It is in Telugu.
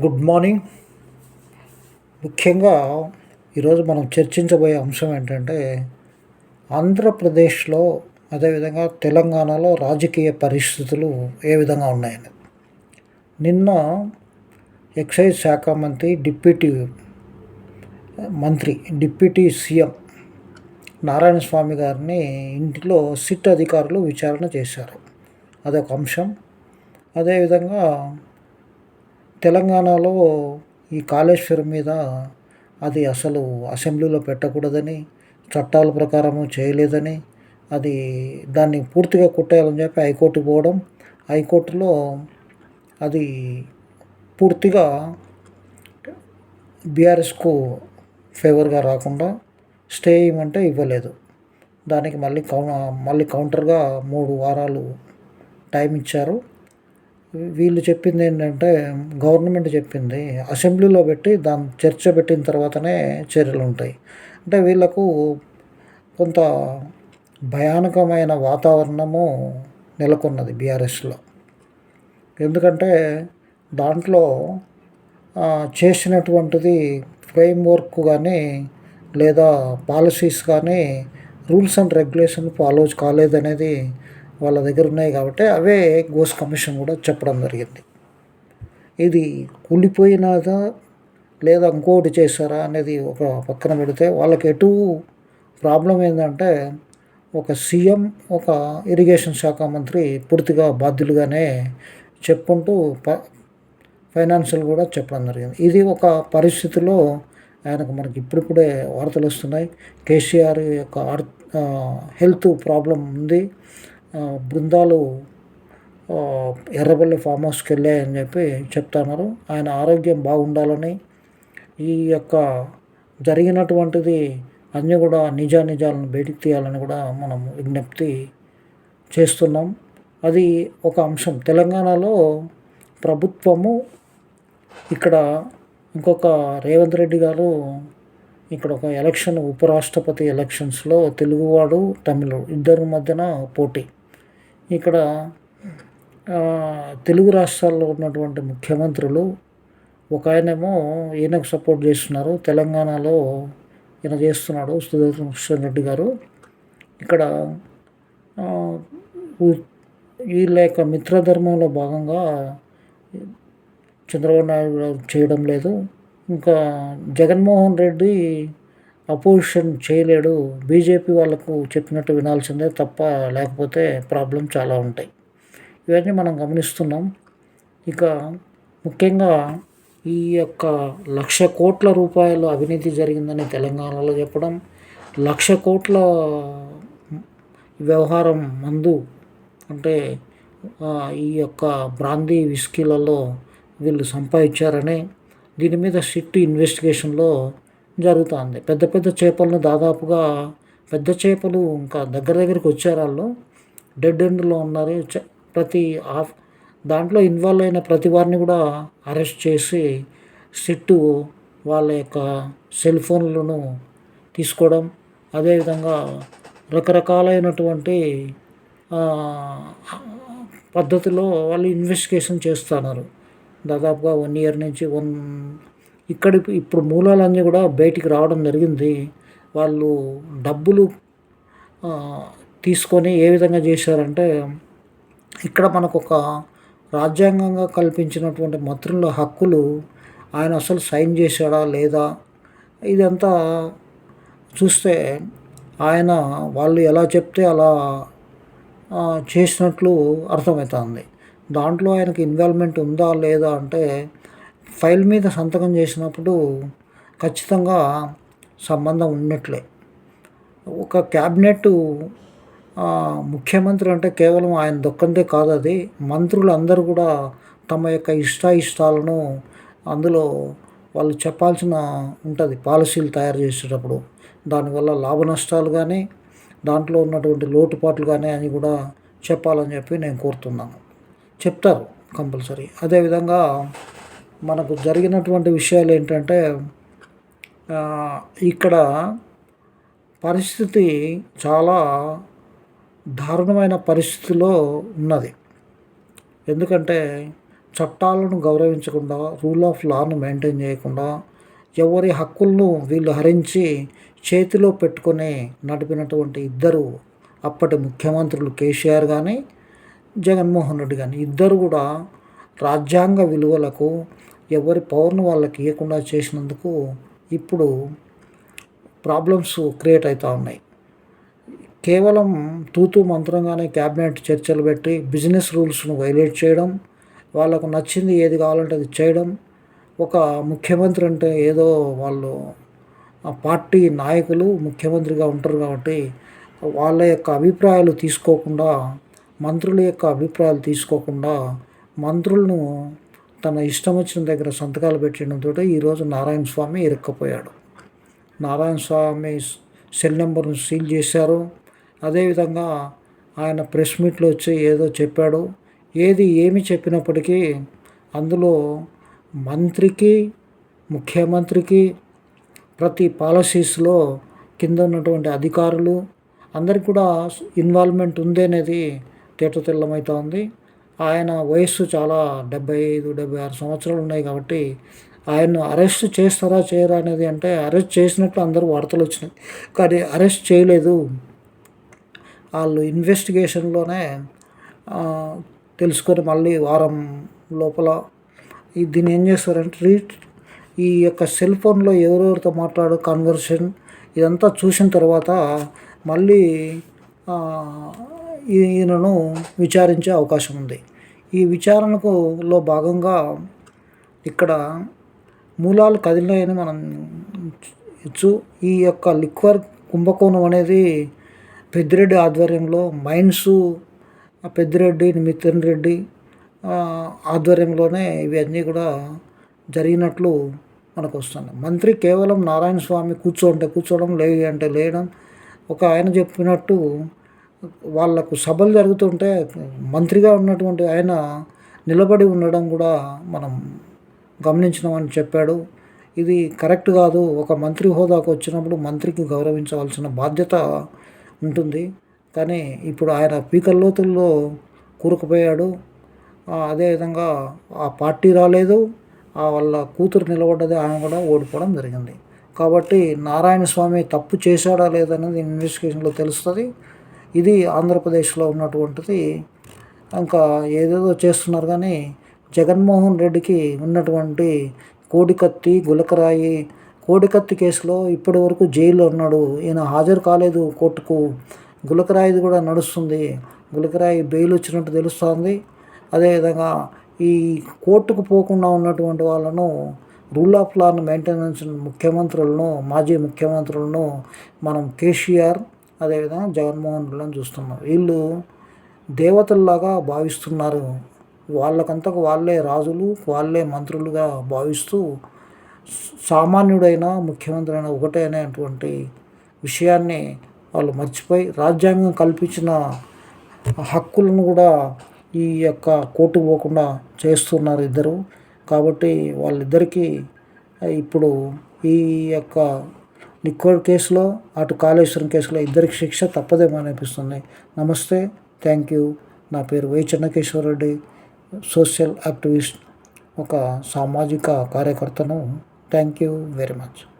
Good morning. ముఖ్యంగా ఈరోజు మనం చర్చించబోయే అంశం ఏంటంటే ఆంధ్రప్రదేశ్లో అదేవిధంగా తెలంగాణలో రాజకీయ పరిస్థితులు ఏ విధంగా ఉన్నాయని. నిన్న ఎక్సైజ్ శాఖ మంత్రి డిప్యూటీ మంత్రి డిప్యూటీ సీఎం నారాయణ స్వామి గారిని ఇంటిలో సిట్ అధికారులు విచారణ చేశారు. అదొక అంశం. అదేవిధంగా తెలంగాణలో ఈ కాళేశ్వరం మీద అది అసలు అసెంబ్లీలో పెట్టకూడదని చట్టాల ప్రకారము చేయలేదని అది దాన్ని పూర్తిగా కొట్టేయాలని చెప్పి హైకోర్టు పోవడం హైకోర్టులో అది పూర్తిగా బీఆర్ఎస్కు ఫేవర్గా రాకుండా స్టే ఇవ్వమంటే ఇవ్వలేదు. దానికి మళ్ళీ కౌ మళ్ళీ కౌంటర్గా మూడు వారాలు టైం ఇచ్చారు. వీళ్ళు చెప్పింది ఏంటంటే గవర్నమెంట్ చెప్పింది అసెంబ్లీలో పెట్టి దాన్ని చర్చ పెట్టిన తర్వాతనే చర్యలు ఉంటాయి. అంటే వీళ్ళకు కొంత భయానకమైన వాతావరణము నెలకొన్నది బీఆర్ఎస్లో. ఎందుకంటే దాంట్లో చేసినటువంటిది ఫ్రేమ్ వర్క్ కానీ లేదా పాలసీస్ కానీ రూల్స్ అండ్ రెగ్యులేషన్ ఫాలో కాలేదనేది వాళ్ళ దగ్గర ఉన్నాయి కాబట్టి అవే గోస్ కమిషన్ కూడా చెప్పడం జరిగింది. ఇది కూలిపోయినదా లేదా ఇంకోటి చేశారా అనేది ఒక పక్కన పెడితే వాళ్ళకి ఎటు ప్రాబ్లం ఏంటంటే ఒక సీఎం ఒక ఇరిగేషన్ శాఖ మంత్రి పూర్తిగా బాధ్యులుగానే చెప్పుకుంటూ ప ఫైనాన్షియల్ కూడా చెప్పడం జరిగింది. ఇది ఒక పరిస్థితిలో ఆయనకు మనకి ఇప్పుడిప్పుడే వార్తలు వస్తున్నాయి. కేసీఆర్ యొక్క హెల్త్ ప్రాబ్లం ఉంది. బృందాలు ఎర్రబల్లి ఫామ్ హౌస్కి వెళ్ళాయని చెప్పి చెప్తున్నారు. ఆయన ఆరోగ్యం బాగుండాలని ఈ యొక్క జరిగినటువంటిది అన్నీ కూడా నిజానిజాలను బయటికి తీయాలని కూడా మనం విజ్ఞప్తి చేస్తున్నాం. అది ఒక అంశం. తెలంగాణలో ప్రభుత్వము ఇక్కడ ఇంకొక రేవంత్ రెడ్డి గారు ఇక్కడ ఒక ఎలక్షన్ ఉపరాష్ట్రపతి ఎలక్షన్స్లో తెలుగువాడు తమిళుడు ఇద్దరి మధ్యన పోటీ. ఇక్కడ తెలుగు రాష్ట్రాల్లో ఉన్నటువంటి ముఖ్యమంత్రులు ఒక ఆయనేమో ఈయనకు సపోర్ట్ చేస్తున్నారు. తెలంగాణలో ఈయన చేస్తున్నాడు సుదర్శన్ కృష్ణ రెడ్డి గారు. ఇక్కడ వీళ్ళ యొక్క మిత్రధర్మంలో భాగంగా చంద్రబాబు నాయుడు చేయడం లేదు. ఇంకా జగన్మోహన్ రెడ్డి అపోజిషన్ చేయలేడు. బీజేపీ వాళ్ళకు చెప్పినట్టు వినాల్సిందే తప్ప లేకపోతే ప్రాబ్లం చాలా ఉంటాయి. ఇవన్నీ మనం గమనిస్తున్నాం. ఇక ముఖ్యంగా ఈ యొక్క లక్ష కోట్ల రూపాయలు అవినీతి జరిగిందని తెలంగాణలో చెప్పడం లక్ష కోట్ల వ్యవహారం మందు అంటే ఈ యొక్క బ్రాందీ విస్కీలలో వీళ్ళు సంపాదించారని దీని మీద సిట్ ఇన్వెస్టిగేషన్లో జరుగుతుంది. పెద్ద పెద్ద చేపలను దాదాపుగా పెద్ద చేపలు ఇంకా దగ్గర దగ్గరికి వచ్చారు వాళ్ళు. డెడ్ ఎండ్లో ఉన్నారు. ప్రతి ఆఫ్ దాంట్లో ఇన్వాల్వ్ అయిన ప్రతి వారిని కూడా అరెస్ట్ చేసి సిట్టు వాళ్ళ యొక్క సెల్ ఫోన్లను తీసుకోవడం అదేవిధంగా రకరకాలైనటువంటి పద్ధతిలో వాళ్ళు ఇన్వెస్టిగేషన్ చేస్తున్నారు. దాదాపుగా వన్ ఇయర్ నుంచి వన్ ఇక్కడ ఇప్పుడు మూలాలన్నీ కూడా బయటికి రావడం జరిగింది. వాళ్ళు డబ్బులు తీసుకొని ఏ విధంగా చేశారంటే ఇక్కడ మనకు ఒక రాజ్యాంగంగా కల్పించినటువంటి మంత్రుల హక్కులు ఆయన అసలు సైన్ చేశాడా లేదా ఇదంతా చూస్తే ఆయన వాళ్ళు ఎలా చెప్తే అలా చేసినట్లు అర్థమవుతుంది. దాంట్లో ఆయనకి ఇన్వాల్వ్మెంట్ ఉందా లేదా అంటే ఫైల్ మీద సంతకం చేసినప్పుడు ఖచ్చితంగా సంబంధం ఉన్నట్లే. ఒక క్యాబినెట్ ముఖ్యమంత్రి అంటే కేవలం ఆయన దొక్కందే కాదు అది. మంత్రులు అందరూ కూడా తమ యొక్క ఇష్టాయిష్టాలను అందులో వాళ్ళు చెప్పాల్సిన ఉంటుంది పాలసీలు తయారు చేసేటప్పుడు. దానివల్ల లాభ నష్టాలు కానీ దాంట్లో ఉన్నటువంటి లోటుపాట్లు కానీ అని కూడా చెప్పాలని చెప్పి నేను కోరుతున్నాను. చెప్తారు కంపల్సరీ. అదేవిధంగా మనకు జరిగినటువంటి విషయాలు ఏంటంటే ఇక్కడ పరిస్థితి చాలా దారుణమైన పరిస్థితిలో ఉన్నది. ఎందుకంటే చట్టాలను గౌరవించకుండా రూల్ ఆఫ్ లాను మెయింటైన్ చేయకుండా ఎవరి హక్కులను వీళ్ళు హరించి చేతిలో పెట్టుకొని నడిపినటువంటి ఇద్దరు అప్పటి ముఖ్యమంత్రులు కేసీఆర్ కానీ జగన్మోహన్ రెడ్డి కానీ ఇద్దరు కూడా రాజ్యాంగ విలువలకు ఎవరి పవర్ను వాళ్ళకి ఇవ్వకుండా చేసినందుకు ఇప్పుడు ప్రాబ్లమ్స్ క్రియేట్ అవుతూ ఉన్నాయి. కేవలం తూతూ మంత్రంగానే క్యాబినెట్ చర్చలు పెట్టి బిజినెస్ రూల్స్ను వైలేట్ చేయడం వాళ్ళకు నచ్చింది ఏది కావాలంటే అది చేయడం ఒక ముఖ్యమంత్రి అంటే ఏదో వాళ్ళు పార్టీ నాయకులు ముఖ్యమంత్రిగా ఉంటారు కాబట్టి వాళ్ళ యొక్క అభిప్రాయాలు తీసుకోకుండా మంత్రుల యొక్క అభిప్రాయాలు తీసుకోకుండా మంత్రులను తన ఇష్టం వచ్చిన దగ్గర సంతకాలు పెట్టడంతో ఈరోజు నారాయణ స్వామి ఇరుక్కపోయాడు. నారాయణ స్వామి సెల్ నెంబర్ను సీల్ చేశారు. అదేవిధంగా ఆయన ప్రెస్ మీట్లో వచ్చి ఏదో చెప్పాడు. ఏది ఏమి చెప్పినప్పటికీ అందులో మంత్రికి ముఖ్యమంత్రికి ప్రతి పాలసీస్లో కింద ఉన్నటువంటి అధికారులు అందరికి కూడా ఇన్వాల్వ్మెంట్ ఉంది అనేది తేటతెల్లమవుతూ ఉంది ఆయన వయస్సు చాలా డెబ్బై ఐదు డెబ్బై ఆరు సంవత్సరాలు ఉన్నాయి కాబట్టి ఆయన్ను అరెస్ట్ చేస్తారా చేయరా అనేది అంటే అరెస్ట్ చేసినట్లు అందరూ వార్తలు వచ్చినాయి. కానీ అరెస్ట్ చేయలేదు. వాళ్ళు ఇన్వెస్టిగేషన్లోనే తెలుసుకొని మళ్ళీ వారం లోపల దీన్ని ఏం చేస్తారంటే రీట్ ఈ యొక్క సెల్ ఫోన్లో ఎవరెవరితో మాట్లాడు కన్వర్షన్ ఇదంతా చూసిన తర్వాత మళ్ళీ ఈయనను విచారించే అవకాశం ఉంది. ఈ విచారణకు లో భాగంగా ఇక్కడ మూలాలు కదిలినాయని మనం ఇచ్చు ఈ యొక్క లిక్వర్ కుంభకోణం అనేది పెద్దిరెడ్డి ఆధ్వర్యంలో మైన్స్ పెద్దిరెడ్డి మిథున్ రెడ్డి ఆధ్వర్యంలోనే ఇవన్నీ కూడా జరిగినట్లు మనకు వస్తుంది. మంత్రి కేవలం నారాయణ స్వామి కూర్చోంటే కూర్చోవడం లే అంటే లేయడం ఒక ఆయన చెప్పినట్టు వాళ్ళకు సభలు జరుగుతుంటే మంత్రిగా ఉన్నటువంటి ఆయన నిలబడి ఉండడం కూడా మనం గమనించినామని చెప్పాడు. ఇది కరెక్ట్ కాదు. ఒక మంత్రి హోదాకు వచ్చినప్పుడు మంత్రికి గౌరవించవలసిన బాధ్యత ఉంటుంది. కానీ ఇప్పుడు ఆయన పీకల్లోతుల్లో కూరుకుపోయాడు. అదేవిధంగా ఆ పార్టీ రాలేదు. ఆ వాళ్ళ కూతురు నిలబడ్డది ఆయన కూడా ఓడిపోవడం జరిగింది. కాబట్టి నారాయణ స్వామి తప్పు చేశాడా లేదనేది ఇన్వెస్టిగేషన్లో తెలుస్తుంది. ఇది ఆంధ్రప్రదేశ్లో ఉన్నటువంటిది. ఇంకా ఏదేదో చేస్తున్నారు కానీ జగన్మోహన్ రెడ్డికి ఉన్నటువంటి కోడికత్తి గులకరాయి కోడికత్తి కేసులో ఇప్పటి వరకు జైల్లో ఉన్నాడు. ఈయన హాజరు కాలేదు కోర్టుకు. గులకరాయిది కూడా నడుస్తుంది. గులకరాయి బెయిల్ వచ్చినట్టు తెలుస్తుంది. అదేవిధంగా ఈ కోర్టుకు పోకుండా ఉన్నటువంటి వాళ్ళను రూల్ ఆఫ్ లాను మెయింటెనెన్స్ ముఖ్యమంత్రులను మాజీ ముఖ్యమంత్రులను మనం కేసీఆర్ అదేవిధంగా జగన్మోహన్ రెడ్డిని చూస్తున్నాం. వీళ్ళు దేవతల్లాగా భావిస్తున్నారు. వాళ్ళకంతకు వాళ్ళే రాజులు వాళ్ళే మంత్రులుగా భావిస్తూ సామాన్యుడైన ముఖ్యమంత్రి అయినా ఒకటే అనేటువంటి విషయాన్ని వాళ్ళు మర్చిపోయి రాజ్యాంగం కల్పించిన హక్కులను కూడా ఈ యొక్క కోర్టు పోకుండా చేస్తున్నారు ఇద్దరు. కాబట్టి వాళ్ళిద్దరికీ ఇప్పుడు ఈ యొక్క లిక్విడ్ కేసులో అటు కాళేశ్వరం కేసులో ఇద్దరికి శిక్ష తప్పదేమో అనిపిస్తుంది. నమస్తే థ్యాంక్ యూ. నా పేరు వై చెన్నకేశ్వరరెడ్డి సోషల్ యాక్టివిస్ట్ ఒక సామాజిక కార్యకర్తను. Thank you very much.